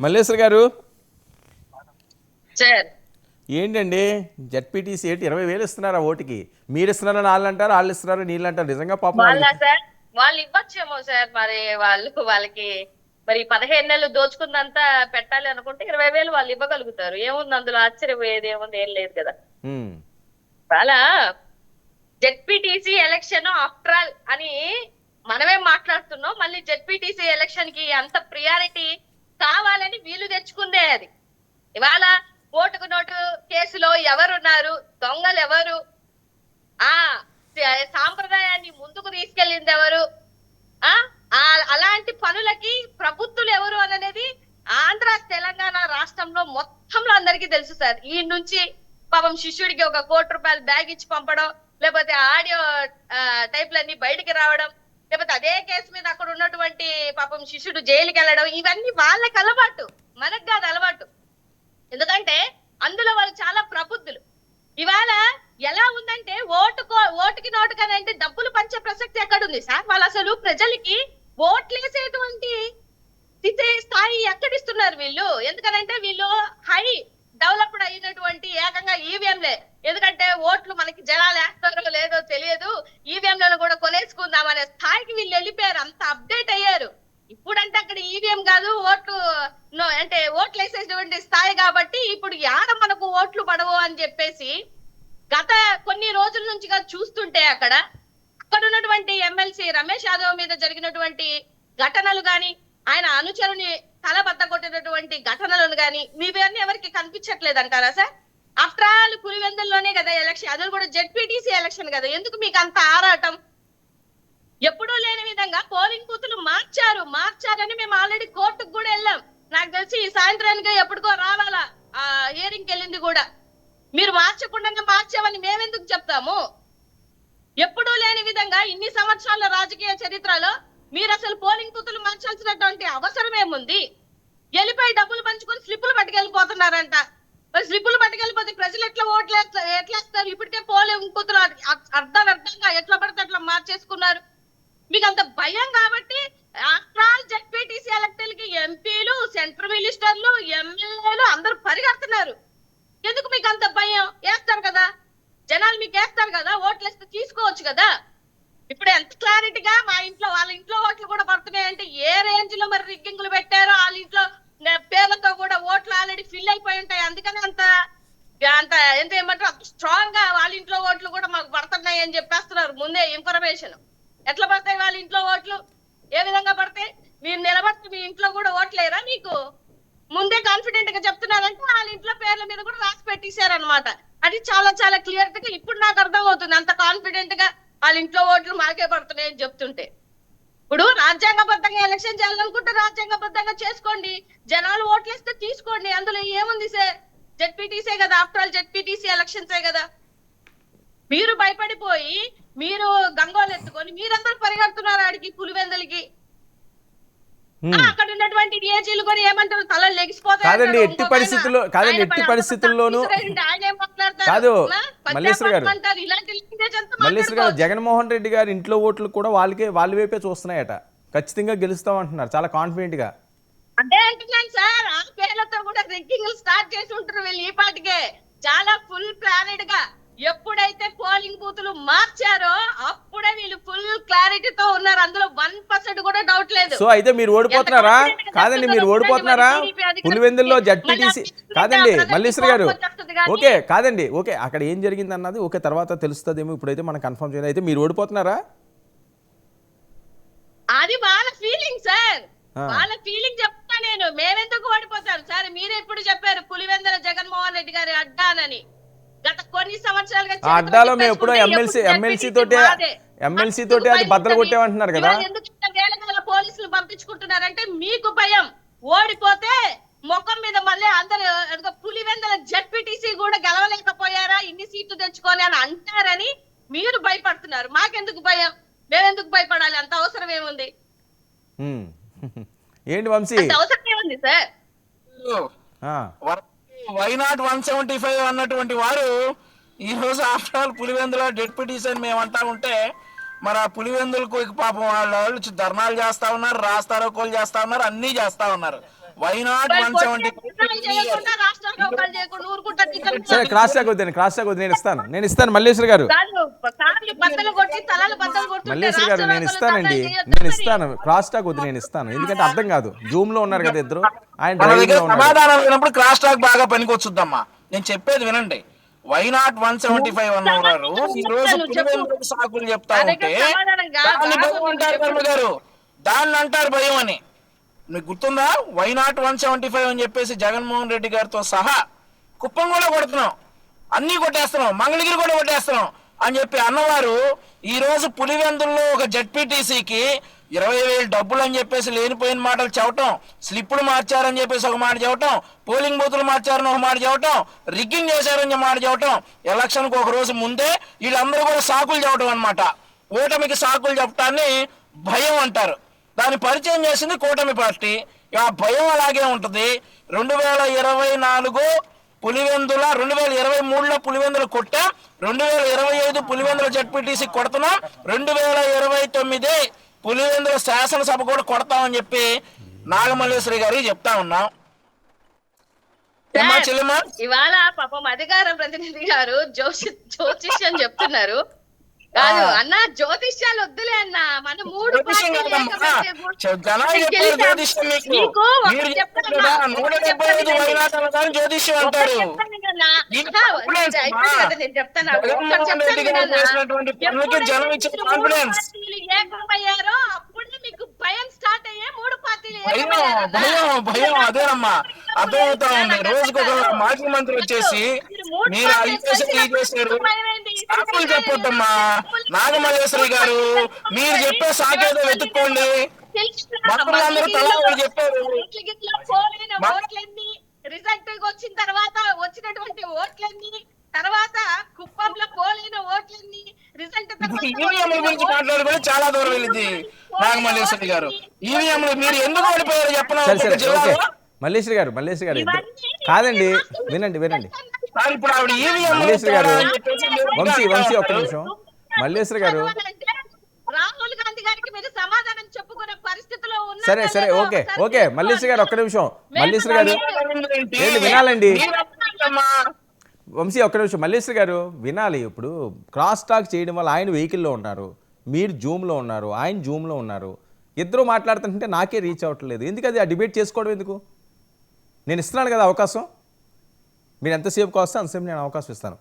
మల్లేశ్వర్ గారు? ఏంటండి? జడ్పీటీసీ ఏంటి? ఇరవై వేలు ఇస్తున్నారా ఓటుకి? మీరు ఇస్తున్నారని వాళ్ళు అంటారు వాళ్ళు ఇస్తున్నారు నీళ్ళు అంటారు. నిజంగా పాపం వాళ్ళ వాళ్ళకి- సార్? వాళ్ళు ఇవ్వచ్చేమో సార్ మరి వాళ్ళు వాళ్ళకి. మరి పదిహేను నెలలు దోచుకుందంతా పెట్టాలి అనుకుంటే ఇరవై వేలు వాళ్ళు ఇవ్వగలుగుతారు. ఏముంది అందులో ఆశ్చర్యపోయేది ఏముంది? ఏం లేదు కదా. వాళ్ళ జెడ్పీటీసీ ఎలక్షన్ ఆఫ్టర్ ఆల్ అని మనమే మాట్లాడుతున్నాం. మళ్ళీ జెడ్పీటీసీ ఎలక్షన్కి అంత ప్రియారిటీ వీలు తెచ్చుకుందే అది. ఇవాళ ఓటుకు నోటు కేసులో ఎవరున్నారు? దొంగలు ఎవరు? ఆ సాంప్రదాయాన్ని ముందుకు తీసుకెళ్ళింది ఎవరు ఆ అలాంటి పనులకి ప్రభుత్వం ఎవరు అనేది ఆంధ్ర తెలంగాణ రాష్ట్రంలో మొత్తంలో అందరికీ తెలుసు సార్. ఈ నుంచి పాపం శిష్యుడికి ఒక కోటి రూపాయలు బ్యాగ్ ఇచ్చి పంపడం లేకపోతే ఆడియో టైప్లన్నీ బయటికి రావడం లేకపోతే అదే కేసు మీద అక్కడ ఉన్నటువంటి పాపం శిష్యుడు జైలుకి వెళ్ళడం ఇవన్నీ వాళ్ళకి అలవాటు. మనకు కాదు అలవాటు. ఎందుకంటే అందులో వాళ్ళు చాలా ప్రబుద్ధులు. ఇవాళ ఎలా ఉందంటే ఓటుకో ఓటుకి నోటుకని అంటే డబ్బులు పంచే ప్రసక్తి ఎక్కడుంది? సార్ వాళ్ళు అసలు ప్రజలకి ఓట్లేసేటువంటి స్థితి స్థాయి ఎక్కడిస్తున్నారు వీళ్ళు? ఎందుకనంటే వీళ్ళు హై డెవలప్డ్ అయినటువంటి ఏకంగా ఈవీఎంలే. ఎందుకంటే ఓట్లు మనకి జనాలు వేస్తారో లేదో తెలియదు. ఈవీఎంలను కూడా కొనేసుకుందాం అనే స్థాయికి వీళ్ళు వెళ్ళిపోయారు. అంత అప్డేట్ అయ్యారు. ఇప్పుడంటే అక్కడ ఈవీఎం కాదు ఓట్లు నో అంటే ఓట్లు వేసేటువంటి స్థాయి కాబట్టి ఇప్పుడు యాడ మనకు ఓట్లు పడవు అని చెప్పేసి గత కొన్ని రోజుల నుంచిగా చూస్తుంటే అక్కడ అక్కడ ఉన్నటువంటి ఎమ్మెల్సీ రమేష్ యాదవ్ మీద జరిగినటువంటి ఘటనలు గాని ఆయన అనుచరుని తల ఘటనలను గాని మీవన్నీ ఎవరికి కనిపించట్లేదు అంటారా సార్? ఆఫ్టర్ ఆల్ పులివెందుల్లోనే కదా ఎలక్షన్ అది కూడా జెడ్పీటీసీ ఎలక్షన్ కదా ఎందుకు మీకు అంత ఆరాటం? ఎప్పుడూ లేని విధంగా పోలింగ్ బూతులు మార్చారు మార్చారని మేము ఆల్రెడీ కోర్టుకు కూడా వెళ్ళాం. నాకు తెలిసి ఈ సాయంత్రానికి ఎప్పటికో రావాలా? ఆ హియరింగ్కి వెళ్ళింది కూడా. మీరు మార్చకుండా మార్చామని మేమెందుకు చెప్తాము? ఎప్పుడూ లేని విధంగా ఇన్ని సంవత్సరాల రాజకీయ చరిత్రలో మీరు అసలు పోలింగ్ బూతులు మార్చాల్సినటువంటి అవసరం ఏముంది? వెళ్ళిపోయి డబ్బులు పంచుకొని స్లిప్పులు పట్టుకెళ్ళిపోతున్నారంట. మరి స్లిప్పులు పట్టుకెళ్ళిపోతే ప్రజలు ఎట్లా ఓట్లు ఎట్లా వేస్తారు ఇప్పటికే పోలే బూతులు అర్థం అర్థంగా ఎట్లా పడితే అట్లా మార్చేసుకున్నారు. మీకు అంత భయం కాబట్టి ఆఫ్టర్ ఆల్ జెడ్పీటీసీ ఎలక్టర్లకి ఎంపీలు సెంట్రల్ మినిస్టర్లు ఎమ్మెల్యేలు అందరూ పరిగెడుతున్నారు ఎందుకు మీకు అంత భయం వేస్తారు కదా జనాలు మీకు వేస్తారు కదా ఓట్లు వేస్తే తీసుకోవచ్చు కదా ఇప్పుడు ఎంత క్లారిటీగా మా ఇంట్లో వాళ్ళ ఇంట్లో ఓట్లు కూడా పడుతున్నాయి అంటే ఏ రేంజ్లో మరి రిగ్గింగ్లు పెట్టారో వాళ్ళ ఇంట్లో నే- పేర్లతో కూడా ఓట్లు ఆల్రెడీ ఫిల్ అయిపోయి ఉంటాయి అందుకని అంత అంత ఎంత ఏమంటారు స్ట్రాంగ్గా వాళ్ళ ఇంట్లో ఓట్లు కూడా మాకు పడుతున్నాయి అని చెప్పేస్తున్నారు ముందే ఇన్ఫర్మేషన్ ఎట్లా పడతాయి వాళ్ళ ఇంట్లో ఓట్లు ఏ విధంగా పడితే మీరు నిలబడితే మీ ఇంట్లో కూడా ఓట్లేరా మీకు? ముందే కాన్ఫిడెంట్గా చెప్తున్నారంటే వాళ్ళ ఇంట్లో పేర్ల మీద కూడా రాసి పెట్టేశారనమాట అది చాలా చాలా క్లియర్గా ఇప్పుడు నాకు అర్థం అవుతుంది అంత కాన్ఫిడెంట్గా వాళ్ళ ఇంట్లో ఓట్లు మాకే పడుతున్నాయి అని చెప్తుంటే. ఇప్పుడు రాజ్యాంగబద్ధంగా ఎలక్షన్ చేయాలనుకుంటే రాజ్యాంగబద్ధంగా చేసుకోండి. జనాలు ఓట్లేస్తే తీసుకోండి. అందులో ఏముంది సార్? జెడ్పీటీసీ కదా. ఆఫ్టర్ ఆల్ జెడ్పీటీసీ ఎలక్షన్సే కదా. మీరు భయపడిపోయి మీరు గంగోలు ఎత్తుకొని మీరందరూ పరిగెడుతున్నారు ఆడికి పులివెందులకి అక్కడ ఉన్నటువంటి డిఏజీలు కూడా ఏమంటారు తలలు లెగిసిపోతాయి కాదండి. ఎట్టి పరిస్థితుల్లో- కాదండి, ఎట్టి పరిస్థితుల్లోనూ-? కాదు, మల్లేశ్వరి గారు. మల్లేశ్వర్ గారు. జగన్మోహన్ రెడ్డి గారి ఇంట్లో ఓట్లు కూడా వాళ్ళకే వాళ్ళ వైపే చూస్తున్నాయట ఖచ్చితంగా గెలుస్తాం అంటున్నారు చాలా కాన్ఫిడెంట్గా అదే అంటున్నాను సార్ ఆ పేర్లతో కూడా రిగ్గింగ్ స్టార్ట్ చేసి ఉంటారు వీళ్ళు ఈ పాటికే చాలా ఫుల్ ప్లానెడ్గా ఎప్పుడైతే పోలింగ్ బూతులు మార్చారో అప్పుడే వీళ్ళు ఫుల్ క్లారిటీతో ఉన్నారు. అందులో వన్ పర్సెంట్ కూడా డౌట్ లేదు. సో అయితే మీరు ఓడిపోతున్నారా? కాదండి మీరు ఓడిపోతున్నారా? పులివెందుల్లో జడ్పీటీసీ కాదండి మల్లేశ్వరి గారు. ఓకే కాదండి ఓకే అక్కడ ఏం జరిగింది అన్నది ఓకే తర్వాత తెలుస్తుందేమో ఇప్పుడైతే మనం కన్ఫర్మ్ చేయాలి అయితే మీరు ఓడిపోతున్నారా? అది వాళ్ళ ఫీలింగ్ సార్. వాళ్ళ ఫీలింగ్ చెప్తా నేను. మేమెందుకు ఓడిపోతాం సార్ మీరే ఇప్పుడు చెప్పారు పులివెందుల జగన్మోహన్ రెడ్డి గారి అడ్డానని. గత కొన్ని సంవత్సరాలుగా అడ్డాలో మేము ఎప్పుడో ఎమ్మెల్సీ ఎమ్మెల్సీ తోటే. ఎమ్మెల్సీ తోటే అది బద్దలు. కొట్టేమంటున్నారు కదా? పోలీసులు పంపించుకుంటున్నారంటే మీకు భయం. ఓడిపోతే ముఖం మీద మళ్ళీ అందరు పులివెందుల జడ్పీటీసీ కూడా గెలవలేకపోయారా ఇన్ని సీట్లు తెచ్చుకొని అని అంటారని మీరు భయపడుతున్నారు. మాకెందుకు భయం? మేమెందుకు భయపడాలి? అంత అవసరం ఏముంది. ఏంటి వంశీ? అంత అవసరం ఏముంది సార్? ఆ, why not one seventy five అన్నటువంటి వారు ఈ రోజు ఆఫ్టర్ ఆల్ పులివెందుల డెప్యూటీస్ అని మేము అంటా ఉంటే మరి ఆ పులివెందులకు ఇక పాపం వాళ్ళ వాళ్ళు ధర్నాలు చేస్తా ఉన్నారు రాస్తారోకోలు చేస్తా ఉన్నారు అన్ని చేస్తా ఉన్నారు. వైనాట్ మరి వన్ సెవెంటీ సరే క్రాస్ వద్దండి క్రాస్ వద్దు నేను ఇస్తాను నేను ఇస్తాను మల్లేశ్వర్ గారు. మల్లేశ్వర్ గారు నేను ఇస్తానండి. నేను ఇస్తాను. క్రాస్ టాక్ వద్దు నేను ఇస్తాను. ఎందుకంటే అర్థం కాదు. జూమ్లో ఉన్నారు కదా ఇద్దరు. ఆయన సమాధానం లేనప్పుడు క్రాస్ టాక్ బాగా పనికొచ్చుద్దమ్మా. నేను చెప్పేది వినండి. వైనాట్ వన్ సెవెంటీ ఫైవ్ అన్నారు ఈ రోజు సాకులు చెప్తా ఉంటే. దాన్ని భయం అంటారు. వర్మ గారు. దాన్ని అంటారు భయం అని. మీకు గుర్తుందా? వైనాట్ వన్ సెవెంటీ ఫైవ్ అని చెప్పేసి జగన్మోహన్ రెడ్డి గారితో సహా కుప్పం కూడా కొడుతున్నాం. అన్ని కొట్టేస్తున్నాం. మంగళగిరి కూడా కొట్టేస్తున్నాం. అని చెప్పి అన్నవారు ఈరోజు పులివెందుల్లో ఒక జడ్పీటీసీకి ఇరవై వేలు డబ్బులు అని చెప్పేసి లేనిపోయిన మాటలు చెప్పటం స్లిప్పులు మార్చారని చెప్పేసి ఒక మాట చెప్పటం పోలింగ్ బూతులు మార్చారని ఒక మాట చెప్పటం రిగ్గింగ్ చేశారని మాట చెప్పటం ఎలక్షన్కి ఒక రోజు ముందే వీళ్ళందరూ కూడా సాకులు చెప్పటం అన్నమాట. ఓటమికి సాకులు చెప్పటాన్ని భయం అంటారు. దాన్ని పరిచయం చేసింది కూటమి పార్టీ. ఆ భయం అలాగే ఉంటుంది. రెండు వేల ఇరవై నాలుగు పులివెందుల రెండు వేల ఇరవై మూడులో పులివెందులు కొట్టాం. రెండు వేల ఇరవై ఐదు పులివెందుల జడ్పీటీసీ కొడుతున్నాం. రెండు వేల ఇరవై తొమ్మిది పులివెందుల శాసనసభ కూడా కొడతామని చెప్పి నాగమల్లేశ్వరి గారికి చెప్తా ఉన్నాం. ఇవాళ పాపం అధికార ప్రతినిధి గారు జ్యోతి జ్యోతిష్యం చెప్తున్నారు. కాదు. అన్న జ్యోతిష్యాలు వద్దులే అన్న. మన మూడు జ్యోతిష్యం అంటారు. జనం కాన్ఫిడెన్స్ ఏకమయ్యారో అప్పుడే మీకు భయం స్టార్ట్ అయ్యే మూడు పార్టీలు భయం. భయం భయం అదేనమ్మా అర్థమవుతా ఉంది రోజుకు ఒక మాజీ మంత్రి వచ్చేసి మీరు సాకులు చెప్పొద్దమ్మా. నాగమల్లేశ్వరి గారు మీరు చెప్పే సాకేదో వెతుక్కోండి. మంత్రులందరూ తలా చెప్పారు. రిజల్ట్ వచ్చిన తర్వాత వచ్చినటువంటి ఓట్లన్నీ తర్వాత కుప్పంలో పోలైన ఓట్లన్నీ రిజల్ట్ ఈవీఎంల గురించి మాట్లాడుకుని చాలా దూరం వెళ్ళింది నాగమల్లేశ్వరి గారు. ఈవీఎంలు మీరు ఎందుకు ఓడిపోయారు చెప్పనా? మల్లేశ్వరి గారు మల్లేశ్వరి గారు ఇద్దరు. కాదండి వినండి వినండి. ఇప్పుడు ఆవిడ ఈవీఎం మల్లేశ్వరి గారు. వంశీ వంశీ ఒక్క నిమిషం. మల్లేశ్వరి గారు. రాహుల్ గాంధీ గారికి మీరు సమాధానం చెప్పుకునే పరిస్థితిలో ఉన్నారో సరే సరే ఓకే ఓకే. మల్లేశ్వరి గారు ఒక్క నిమిషం. మల్లేశ్వరి గారు. ఏంటి? వినాలండి? వంశీ ఒక్క నిమిషం. మల్లేశ్వరి గారు వినాలి ఇప్పుడు. క్రాస్ టాక్ చేయడం వల్ల ఆయన వెహికల్లో ఉన్నారు. మీరు జూమ్లో ఉన్నారు. ఆయన జూమ్లో ఉన్నారు. ఇద్దరు మాట్లాడుతుంటే నాకే రీచ్ అవ్వట్లేదు. ఎందుకు అది ఆ డిబేట్ చేసుకోవడం ఎందుకు? నేను ఇస్తున్నాను కదా అవకాశం. మీరు ఎంతసేపు వస్తే అంతసేపు నేను అవకాశం ఇస్తాను.